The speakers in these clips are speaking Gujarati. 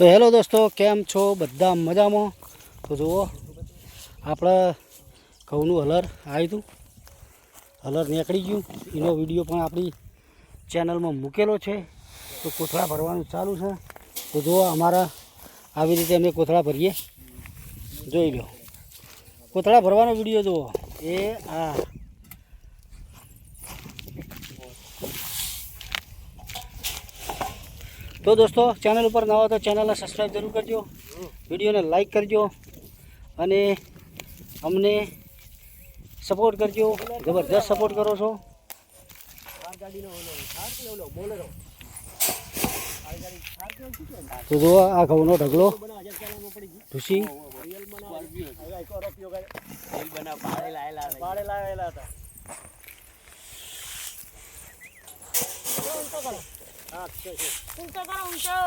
તો હેલો દોસ્તો, કેમ છો? બધા મજામાં? તો જુઓ, આપણે ઘઉંનું હલર આવ્યું હતું. હલર નીકળી ગયું. એનો વીડિયો પણ આપણી ચેનલમાં મૂકેલો છે. તો કોથળા ભરવાનું ચાલુ છે. તો જુઓ, અમારા આવી રીતે અમે કોથળા ભરીએ. જોઈ લો. કોથળા ભરવાનો વીડિયો જુઓ. એ આ તો દોસ્તો ચેનલ ઉપર નવા તો ચેનલને સબસ્ક્રાઈબ જરૂર કરજો. વિડીયોને લાઈક કરજો અને અમને સપોર્ટ કરજો. જબરદસ્ત સપોર્ટ કરો છો. તો જો આ ઘઉંનો ઢગલો. ઢૂસી ઊંચો કરો ઊંચો.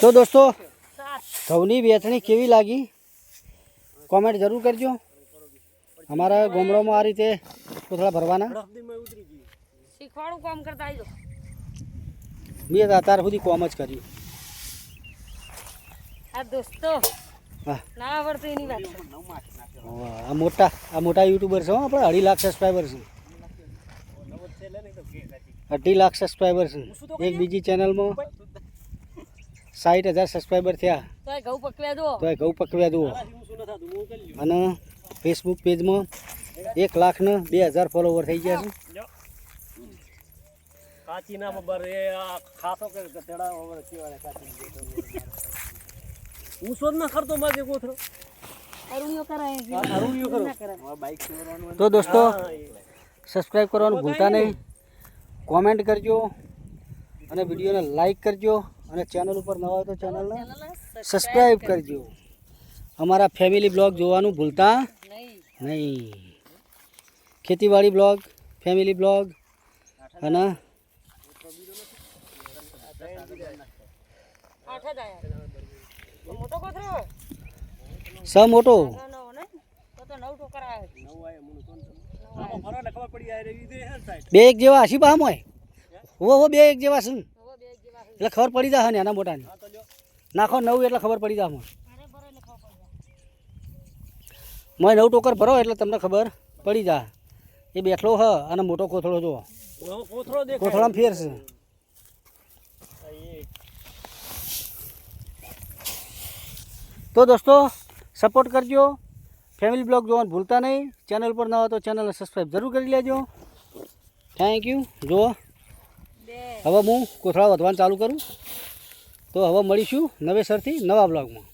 તો દોસ્તો ઘઉંની વેચણી કેવી લાગી? કોમેન્ટ જરૂર કરજો. અમારા ગામડામાં આ રીતે કોથળા ભરવાના. શીખવાડું કામ કરતા આવજો. મેં અત્યાર સુધી કોમ જ કર્યું. આ દોસ્તો ના આવડતું એની વાત આ મોટા આ મોટા યુટ્યુબર છે હો આપણે અઢી લાખ સબસ્ક્રાઈબર છે. અઢી લાખ સબસ્ક્રાઈબર છે. એક બીજી ચેનલમાં સાઠ હજાર સબસ્ક્રાઈબર થયા. તોય ઘઉં પકવ્યા દો તો ઘઉં પકવ્યા જુઓ. અને ફેસબુક પેજમાં એક લાખ ને બે હજાર ફોલોવર થઈ ગયા છે. કાચી બબર એ ખાતો કે તેડા ઓવર કેવાય કાચી હું શોધ ના કરતો તો દોસ્તો સબસ્ક્રાઈબ કરવાનું ભૂલતા નહીં. કોમેન્ટ કરજો અને વિડીયોને લાઈક કરજો અને ચેનલ ઉપર નવા હોય તો ચેનલને સબસ્ક્રાઈબ કરજો. અમારા ફેમિલી બ્લોગ જોવાનું ભૂલતા નહીં. નહીં. ખેતીવાડી બ્લોગ ફેમિલી બ્લોગ અને મોટો કોથરો સ મોટો? બે એક જેવા હસી પામ હોય હો હો બે એક જેવા છે. એટલે ખબર પડી જાય ને એના મોટાને. નાખો નવ એટલે ખબર પડી જાય મને નવ ટોકર ભરો એટલે તમને ખબર પડી જાય એ બેઠલો હ અને મોટો કોથળો જો કોથળો કોથળામાં ફેર છે આ એ તો દોસ્તો સપોર્ટ કરજો. ફેમિલી બ્લોગ જોવાનું ભૂલતા નહીં. ચેનલ પર ન હોય તો ચેનલને સબસ્ક્રાઈબ જરૂર કરી લેજો. થેન્ક યુ જુઓ. હવે હું કોથળા વધવાનું ચાલુ કરું. તો હવે મળીશું નવેસરથી નવા બ્લોગમાં